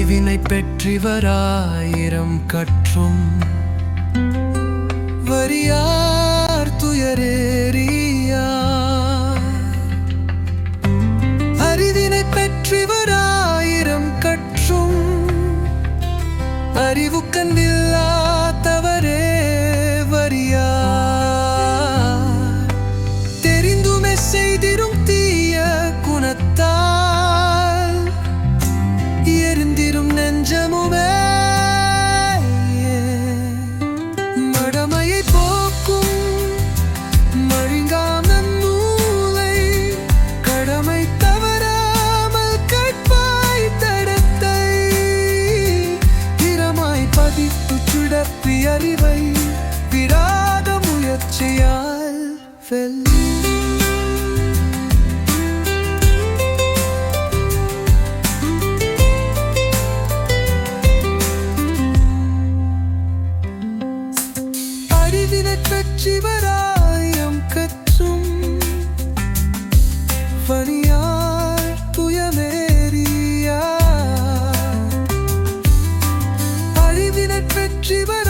அறிவினை பெற்றிவராயிரம் கற்றும். வரியார் துயரேறியா அறிவினை பெற்றிவராயிரம் கற்றும். அறிவு கண்டில்லா பதித்து அறிவை விடாத முயற்சியால் வெல்லி அறிவினைப் பெற்றிவராயம் 击败。